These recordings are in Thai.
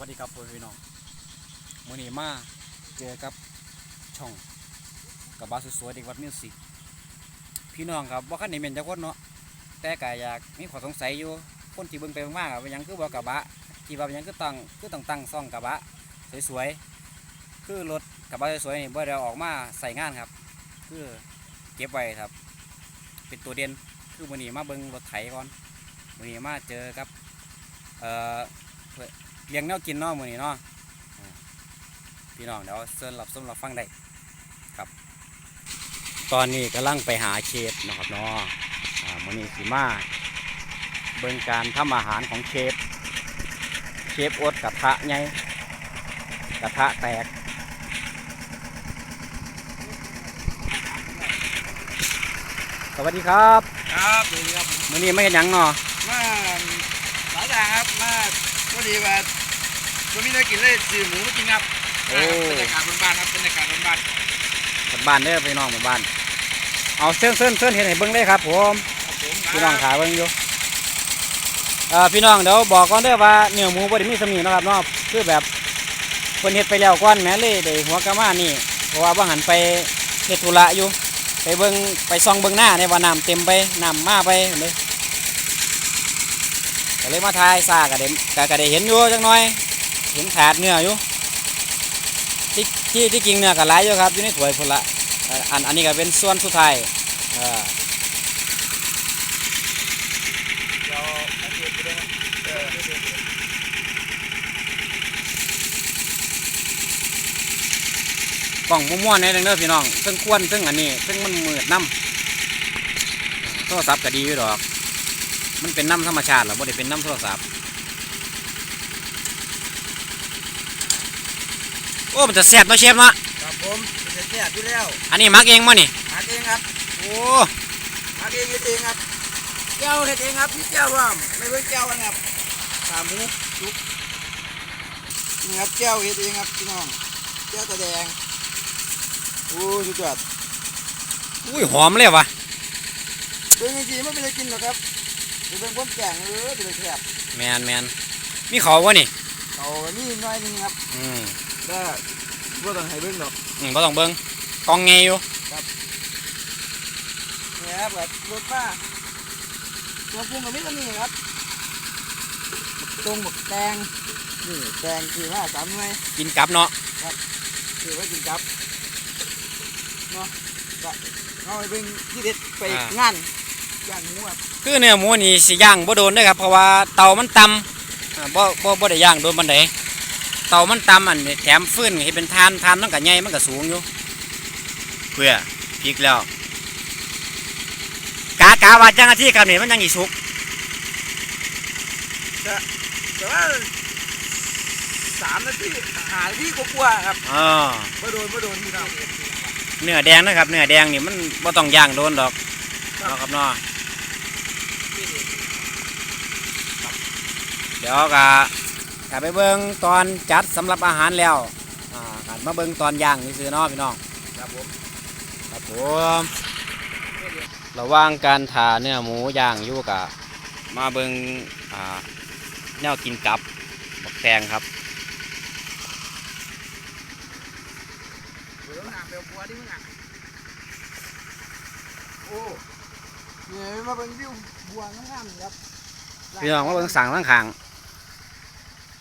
วัสดีครับพี่น้องมื้อนี้มาเจอกับช่องกระบะสวยๆเด็กวัดมิวสิกพี่น้องครับว่าคันนี้เป็นจักคนเนาะแต่ก็อยากมีข้อสงสัยอยู่คนที่เบิ่งไปมาอะว่าหยังคือบ่กระบะที่ว่ายังคือตั้งคือต้งตั้งซ่องกระบะสวยๆคือรถกระบะสวยๆนี่บ่ได้เอาออกมาใส่งานครับ คือเก็บไว้ครับ เป็นตัวเด่นคือมื้อนี้มาเบิ่งรถไถก่อนมื้อนี้มาเจอกับเอ่อ เลี้ยงแนวกินเนาะมื้อนี้เนาะอ่าพี่น้องเดี๋ยวเชิญรับชมรับฟังได้ครับ ตอนนี้กำลังไปหาเชฟเนาะครับเนาะอ่ามื้อนี้สิมาเบิ่งการทำอาหารของเชฟเชฟอดกระทะใหญ่กระทะแตกสวัสดีครับ ครับสวัสดีครับผมมื้อนี้ไม่เห็นหยังเนาะมาหลายอย่างครับมา พอดีว่าตัวมีได้กินเลยซื้อหมูมากินครับโอ้ บรรยากาศบ้านๆครับบรรยากาศบ้านกลับบ้านเด้อพี่น้องกลับบ้านเอาเชิญเชิญเชิญเห็นให้เบิ่งเลยครับผมๆครับผมพี่น้องขาเบิ่งอยู่เอ่อพี่น้องเดี๋ยวบอกก่อนเด้อว่าเนื้อหมูบ่ได้มีสมีเนาะครับเนาะคือแบบเพิ่นเฮ็ดไปแล้วก่อนแหม่เลยได้หัวกะมานี่เพราะว่าบ่หันไปเฮ็ดธุระอยู่ ไปเบิ่งไปส่องเบิ่งหน้าในว่าน้ำเต็มไปน้ำมาไปเลย ก็เลยมาถ่ายซาก็ได้ก็ก็ได้เห็นอยู่จักหน่อย เห็นขาดเนื้ออยู่ที่ที่ที่จริงเนื้อก็หลายอยู่ครับอยู่ในถ้วยพุ่นละอันอันนี้ก็เป็นส่วนสุดท้ายเออเดี๋ยวให้เดือดไปเลยครับเออเดือดไปเลยกล่องม่วๆในเด้อพี่น้องซึ่งควรซึ่งอันนี้ซึ่งมันมืดน้ำโทรศัพท์ก็ดีอยู่ดอก มันเป็นน้ำธรรมชาติหรอบ่ได้เป็นน้ำโทรศัพท์โอ้ มันจะแซ่บเนาะเชฟเนาะครับผมเป็นแซ่บอยู่แล้วอันนี้มักเองมั้นี่หาเองครับโอ้หาเองเฮ็ดเองครับแก้วเฮ็ดเองครับพี่แก้วร่วมไม่เพิ่งแก้วกันครับขาหมูจุกนี่ครับแก้วเฮ็ดเองครับพี่น้องแก้วตะแดงโอ้สุดยอดอุ้ยหอมเลยวะเบิ่งจริงๆไม่เป็นไรกินหรอกครับ เดี๋ยวเบิ่งความแก่งเออเป็นไรแซ่บแมนแมนมีเขาวะนี่เอานี่หน้อยหนึงครับอืมได้บ่ต้องให้เบิ่งดอกอืมบ่ต้องเบิ่งกองไงอยู่เนี่ยครับแบบรถป้าตัวปรุงกับมิตรนี่ครับตรงหมกแตงนี่แตงคือว่าสามหน่วยกินกับเนาะคือไว้กินกับเนาะก็เอาไปเบิ่งที่เด็ดไปงาน ย่างหมูครับ คือเนื้อหมูนี่สิย่างบ่โดนเด้อครับเพราะว่าเตามันต่ำอ่าบ่บ่บ่ได้ย่างโดนปานใดเตามันต่ำอันนี้แถมฟืนให้เป็นทานทานมันก็ใหญ่มันก็สูงอยู่เพื่อพริกแล้วกากาว่าจังอาทิครับนี่มันยังอีสุกแต่ว่าสามนาทีหาที่กลัวาๆครับอ๋อบ่โดนบ่โดนพี่น้อง เนื้อแดงนะครับเนื้อแดงนี่มันบ่ต้องย่างโดนดอกครับเนาะครับเนาะ เดี๋ยวก็กลับไปเบิ่งตอนจัดสำหรับอาหารแล้วอ่ากันมาเบิ่งตอนย่างซื่อๆเนาะพี่น้องครับผมครับผมระหว่างการทาเนื้อหมูย่างอยู่กะมาเบิงอ่าแนวกินกับบักแตงครับเดี๋ยวน้ำเปลวบัวดิมึงอะโอ้ เนี่ยมาเบิ่งวิวบัวงามๆครับพี่น้องมาเบิงสั่งทั้งขาง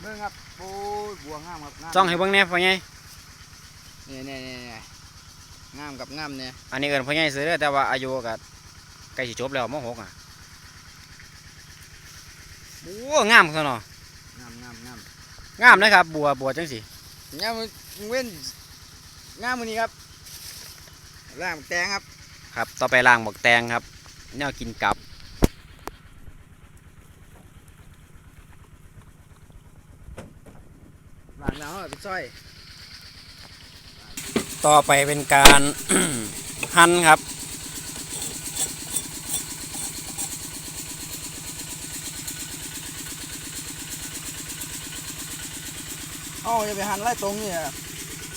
เบิ่งครับโอ้ยบัวงามครับงามจ้องให้เบิงแหน่พ่อใหญ่เนี่ยเนี่ยเนี่ยเนี่ยงามกับงามเนี่ยอันนี้เอินพ่อใหญ่ซื้อเด้อแต่ว่าอายุก็ใกล้สิจบแล้วมหกอะโอ้งามซะเนาะงามงามงามงามเลยครับ บัวบัวจังสิงามมึงเว้นงามมือนี้ครับร่างแตงครับ ครับ ต่อไปล่างบักแตงครับ แนวกินกับร่างแล้วเป็นสร้อย ต่อไปเป็นการ หั่นครับ เอ้าอย่าไปหันไล่ตรงเนี่ย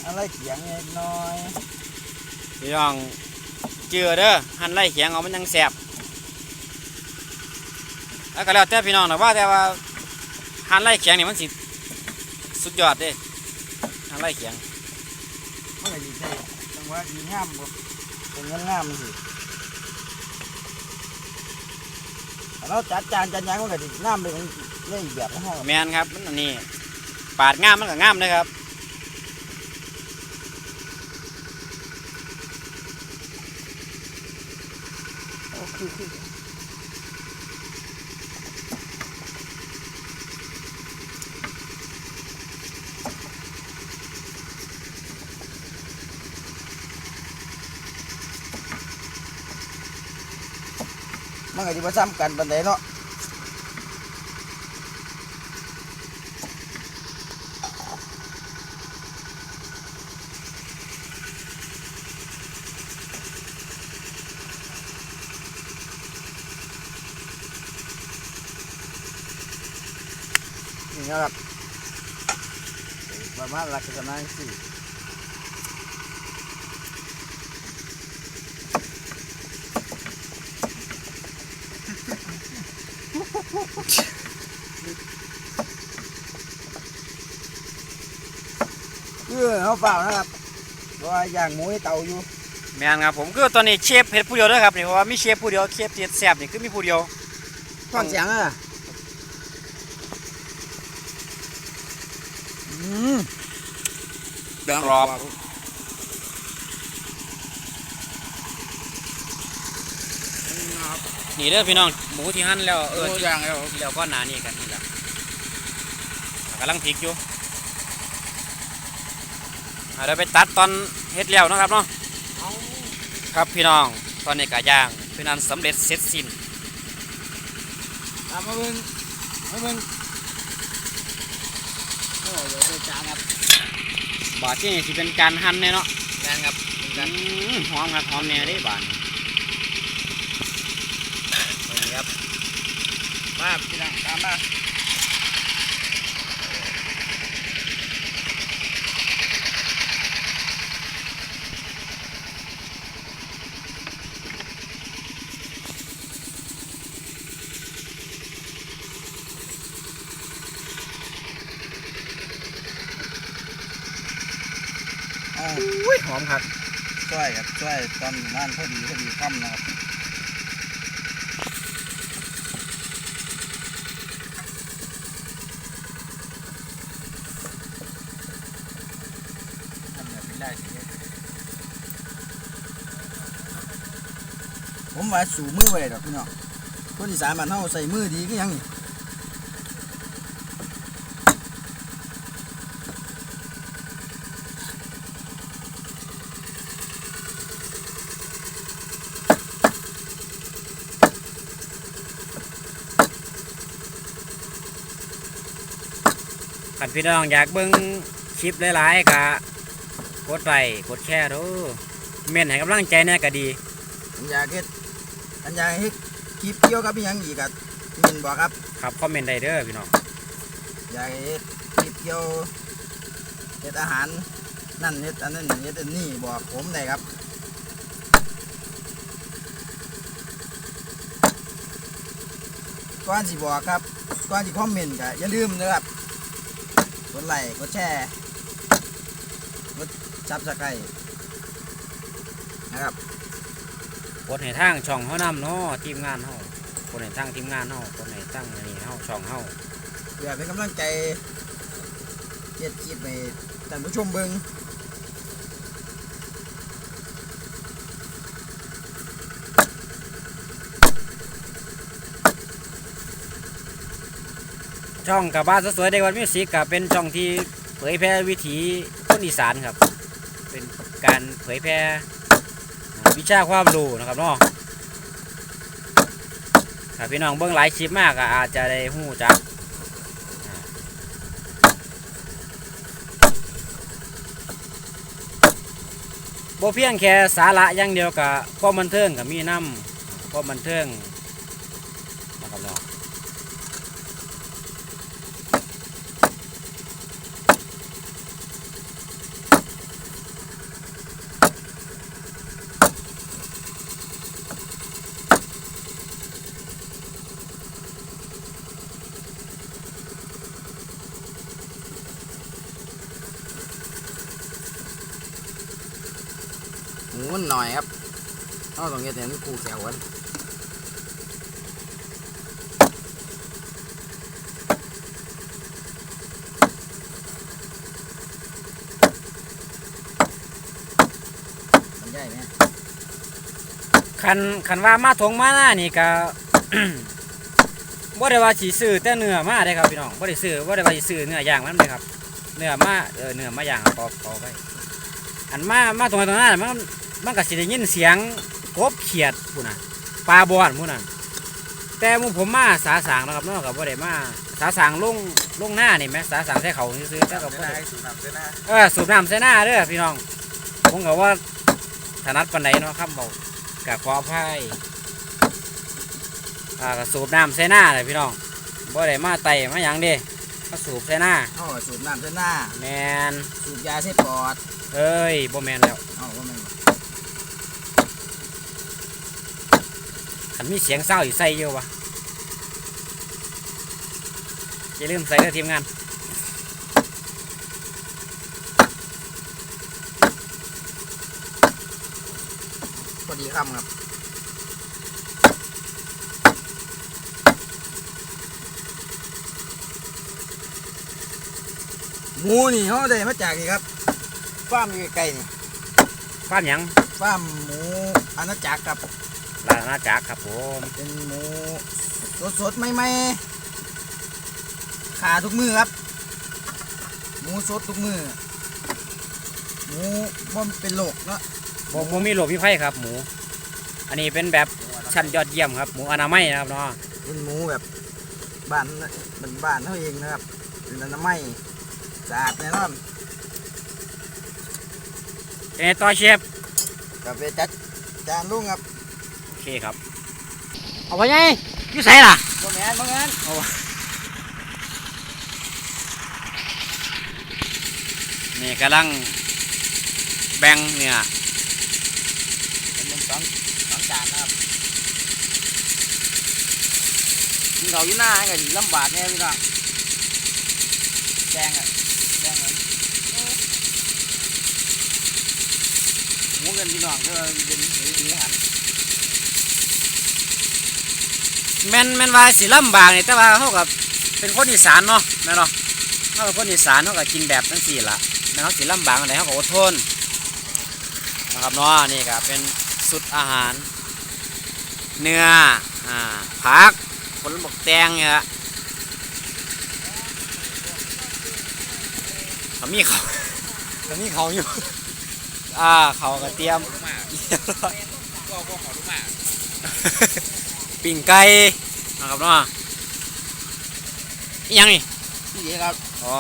หันไล่เขียงเนี่ยน้อย พี่น้องเจือเด้อหั่นไล่เขียงเอามันยังแสบ แล้วก็แล้วแต่พี่น้องนะว่าแต่ว่าหั่นไล่เขียงนี่มันสิสุดยอดเด้อะไรเขียงมันก็ดีใช่จังหวะดีงามบ่เป็นเงินงามมันสิเราจัดจานจัดหยังมันก็ดีงามเลยเลยอีกแบบของเราแมนครับมันอันนี้ปาดงามมันก็งามเลยครับโอ้คือคื อมันก็ดีมาซ้ำกันปันไดเนาะนี่นะครับประมาณหลักษณะสี่นสิ เออเขาเปล่านะครับเพราะว่าอย่างหมูให้เตาอยู่แมนครับผมคือตอนนี้เชฟเฮ็ดผู้เดียวเด้อครับนี่เพราะว่ามีเชฟผู้เดียวเชฟที่เฮ็ดแซ่บนี่คือมีผู้เดียวฟังเสียงอะอืมกรอบนี่เด้อพี่น้องหมูที่หั่นแล้วเอเออออย่างแล้วแล้วก็หนานี่กันนี่แหละกำลังพลิกอยู่อ่า เดี๋ยวไปตัดตอนเฮ็ดแล้วเนาะครับเนาะเอาครับพี่น้องตอนนี้กะย่างเป็นอันสำเร็จเสร็จสิ้นตามมาเบิ่งมาเบิ่งโอ้ยเดี๋ยวไปจานครับบาดที่นี่สิเป็นการหั่นแน่เนาะจานครับเป็นอืการมหอมครับหอมแน่เด้บาดนี้นี่ครับมาพี่น้องตามมา อ่า อุ้ ยหอมครับช่วยครับช่วยตอนงานพอดีพอดีค่ำนะครับทำแบบนี้ได้สิผมว่าสูมือไว้ดอกพี่น้องคนอีสานมันเฮาใส่มือดีก็ยังนี่ พี่น้องอยากเบิ่งคลิปหลายๆกะกดไลค์กดแชร์เด้อเม่นให้กำลังใจแน่ก็ดีอันอยากเฮ็ดอันอยากเฮ็ดคลิปเกี่ยวกับอิหยังอีกอะมินบอกครับ ครับคอมเมนต์ได้เด้อพี่น้องอยากเฮ็ดคลิปเกี่ยวเฮ็ดอาหารนั่นเฮ็ดอันนั้นเฮ็ดอันนี้บอกผมได้ครับก่อนสิบอกครับก่อนสิคอมเมนต์ก็อย่าลืมนะครับก ดไลค์กดแชร์กดซับสไครต์นะครับกดให้ทางช่องเฮานำเนาะทีมงานเฮากดให้ทางทีมงานเฮากดให้ทางอันนี้เฮาช่องเฮาเพื่อเป็นกำลังใจเฮ็ดคลิปให้ท่านผู้ชมเบิ่ง ช่องกับบ้านสวยๆเด็กวันมิวสิกกับเป็นช่องที่เผยแพร่วิถีคนอีสานครับ เป็นการเผยแพร่วิชาความรู้นะครับเนาะถ้าพี่น้องเบิ่งหลายคลิปมากอาจจะได้หู้จักอ่าบ่เพียงแค่สาระอย่างเดียวกับความบันเทิงกับมีน้ำความบันเทิงนะครับเนาะ มั น่อยครับเอาตรงนี้แต่นี่คู่แขวกันมันใหญ่ไหมคันคันว่ามาถงมาหน้านี่ก็ บ่ได้ว่าสิซื้อแต่เนื้อมาได้ครับพี่น้องบ่ได้ซื้อบ่ได้ว่าสิซื้อเนื้อย่างมันเลยครับเนื้อมาเออเนื้อมาอย่างเอาเอาไปอันมามาตรงนั้นตรงนั้นมัน มันก็สิได้ยินเสียงกบเขียดพู้นน่ะปลาบอนพู้นน่ะแต่หมู่ผมมาสาสางนะครับเนาะก็บ่ได้มาสาสางลงลงหน้านี่แหมสาสางใส่เขาซื้อๆแต่ก็บ่ได้สูน้ำเส้นหน้าเออสูบน้ำใส่หน้าเด้อพี่น้องผมก็ว่าถนัดปานใดเนาะครับบอกกะขออภัยอ่าก็สูบน้ำใส่หน้าเลยพี่น้องบ่ได้มาไต่มาหยังเด้มาสูบใส่หน้าเอาสูบน้ำเส้นหน้าแมนสูบยาเส้นปอดเอ้ยบ่แมนแล้ว เอาว่า มันคันมีเสียงเศร้าอยู่ใส่เยอะวะอย่าลืมใส่เด้อทีมงานพอดีคำครับหมูนี่เขาได้มาจากนี่ครับฟาร์มอยู่ใกล้ๆนี่ฟ้าร์มหยัง ฟาร์มหมูอาณาจักรครับ ลานาจักรครับผมเป็นหมูสดๆใหม่ๆขาทุกมือครับ หมูสดทุกมือหมูบ่มเป็นโรคเนาะบ่บ่มีโรคมีไข้ครับ หมู อันนี้เป็นแบบชั้นยอดเยี่ยมครับ หมูอนามัยนะครับเนาะเป็นหมูแบบบ้านบ้านบ้านเขาเองนะครับเป็นอนามัยสะอาดแน่นอนเป็นไงต่อเชฟกับไปจัดจานลุงครับโอ เคครับ เอาไปไงอยู่ใส่ล่ะบ่แม่นบ่แม่นนี่กำลังแบ่งเนี่ยเป็นสองสองจานนะครับกินเขาวอยู่หน้าก็สิลำบากแน่พี่น้องแดงอะแดงเลยหมูกันพี่น้องก็เป็นหมูหมูหัน แม่นแม่นว่าสิลำบากนี่แต่ว่าเขากับเป็นคนอีสานเนาะแม่นเนาะเขาเป็นคนอีสานเขาก็กินแบบทั้งสี่ละแม่นเขาสิลำบากอะไรเขาก็อดทนนะครับเนาะนี่ก็เป็นสุดอาหาร เนื้ออ่าผักผลบกแตงเนี่ยละก็มีเขาก็มีเขาอยู่อ่าเขาก็เตรียมก็ก็ขอรู้มาก ปิ่งไก่นะครับเนาะอิหยังนี่พี่เดีครับอ๋อ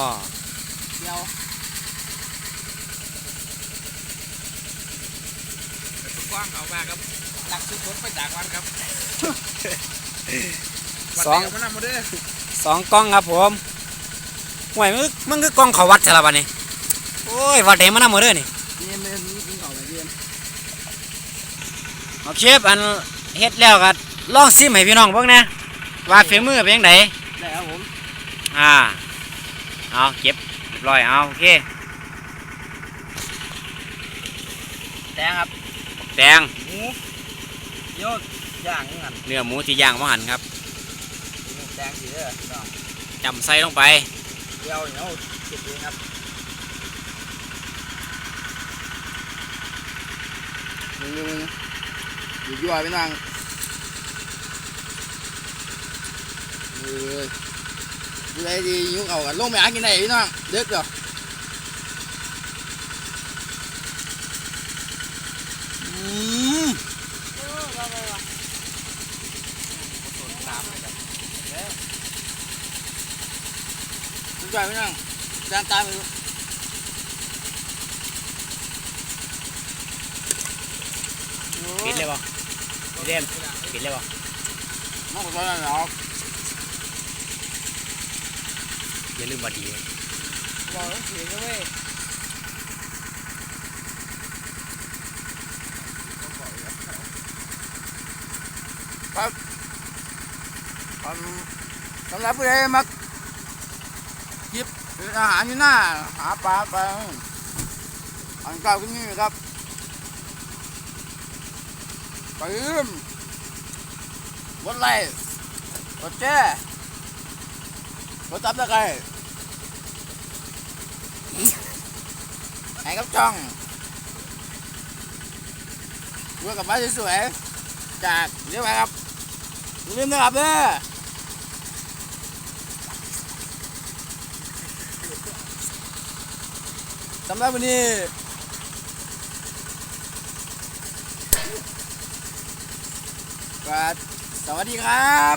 เดียวกว้างเอามาครับหลักสุดๆไปจากวันครับสองมันนำมาด้วยสองกล้องครับผมห่วยมึงมึงคือกล้องเขาวัดใช่ละบัดนี้โอ้ยวัดเดมันน่ามือเด้อนี่เยี่ยมเลยกินของอะไรเยี่ยมเอาเชฟอันเฮ็ดแล้วก็ ลองซิมให้พี่น้องเบิ่งนะว่าฝีมือเป็นจังไดได้ครับผมอ่าเอาเก็บเรียบร้อยเอาโอเคแดงครับแดงหมูโยกย่างนี่กันเนื้อหมูที่ย่างมาหั่นครับแดงสีเด้อพี่น้องจำใส่ลงไปเดียวเดี๋ยวเก็บเองครับมึงมึงอยู่ยั่วพี่น้อง เออดูได้ดียุ่งเอากันลงไปหากินได้พี่น้องเด็กเหร ออืม Đúng rồi, biết không? Đang tay mình ปิดเลยบ่พี่เดมปิดเลยบ่ Nó có là nó อย่าลืมบ่ดี Rồi, nó chuyển cái mê Còn Còn Còn là bây giờ mắc Chip Hả như nào Hả bà bà Ăn cao cái như vậy ครับไปลืมกดไลค์กดแช ร์กดซับสไครต์ให้กับช่องเพื่อกับบ้านสวยๆจากเรียกว่าครับอย่าลืมนะครับเด้อสำหรับวันนี้ก็สวัสดีครับ